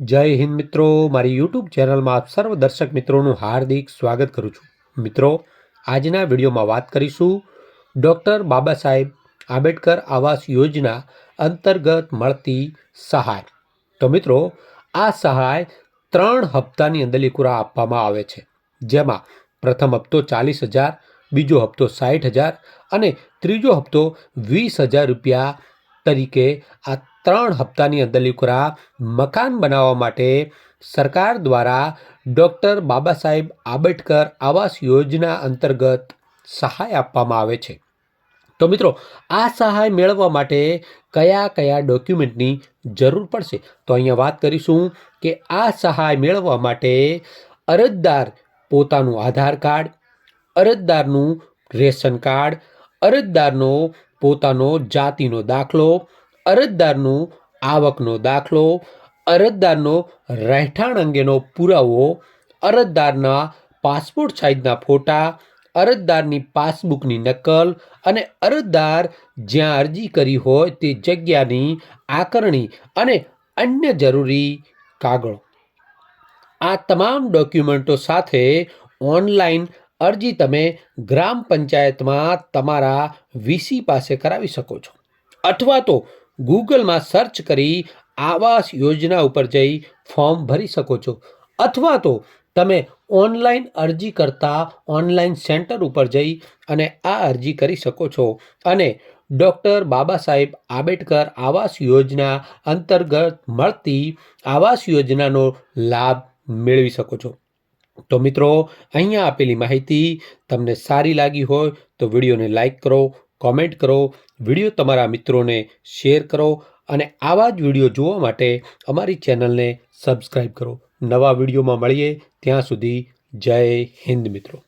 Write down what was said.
જય હિન્દ મિત્રો, મારી યુટ્યુબ ચેનલમાં આપ સર્વ દર્શક મિત્રોનું હાર્દિક સ્વાગત કરું છું. મિત્રો, આજના વિડીયોમાં વાત કરીશું ડૉક્ટર બાબા સાહેબ આંબેડકર આવાસ યોજના અંતર્ગત મળતી સહાય. તો મિત્રો, આ સહાય ત્રણ હપ્તાની અંદર લીકુરા આપવામાં આવે છે. જેમાં પ્રથમ હપ્તો ચાલીસ હજાર, બીજો હપ્તો સાઠ હજાર અને ત્રીજો હપ્તો વીસ હજાર રૂપિયા તરીકે આ ત્રણ હપ્તાની અંદર લીકુરા મકાન બનાવવા માટે સરકાર દ્વારા ડૉક્ટર બાબા સાહેબ આંબેડકર આવાસ યોજના અંતર્ગત સહાય આપવામાં આવે છે. તો મિત્રો, આ સહાય મેળવવા માટે કયા કયા ડોક્યુમેન્ટની જરૂર પડશે? તો અહીંયા વાત કરીશું કે આ સહાય મેળવવા માટે અરજદાર પોતાનું આધાર કાર્ડ, અરજદારનું રેશન કાર્ડ, અરજદારનો પોતાનો જાતિનો દાખલો અરજદારનું આવકનો દાખલો, અરજદારનો રહેઠાણ અંગેનો પુરાવો, અરજદારના પાસપોર્ટ સાઇઝના ફોટા, અરજદારની પાસબુકની નકલ અને અરજદાર જ્યાં અરજી કરી હોય તે જગ્યાની આકરણી અને અન્ય જરૂરી કાગળો. આ તમામ ડોક્યુમેન્ટો સાથે ઓનલાઈન અરજી તમે ગ્રામ પંચાયતમાં તમારા વીસી પાસે કરાવી શકો છો. અથવા તો ગૂગલમાં સર્ચ કરી આવાસ યોજના ઉપર જઈ ફોર્મ ભરી શકો છો. અથવા તો તમે ઓનલાઈન અરજી કરતા ઓનલાઈન સેન્ટર ઉપર જઈ અને આ અરજી કરી શકો છો. અને ડૉક્ટર બાબા સાહેબ આંબેડકર આવાસ યોજના અંતર્ગત મળતી આવાસ યોજનાનો લાભ મેળવી શકો છો. તો મિત્રો, અહીંયા આપેલી માહિતી તમને સારી લાગી હોય તો વિડીયોને લાઈક કરો કોમેન્ટ કરો, વીડિયો તમારા મિત્રોને શેર કરો અને આવા જ વીડિયો જોવા માટે અમારી ચેનલને સબસ્ક્રાઈબ કરો. નવા વિડીયોમાં મળીએ ત્યાં સુધી જય હિન્દ મિત્રો.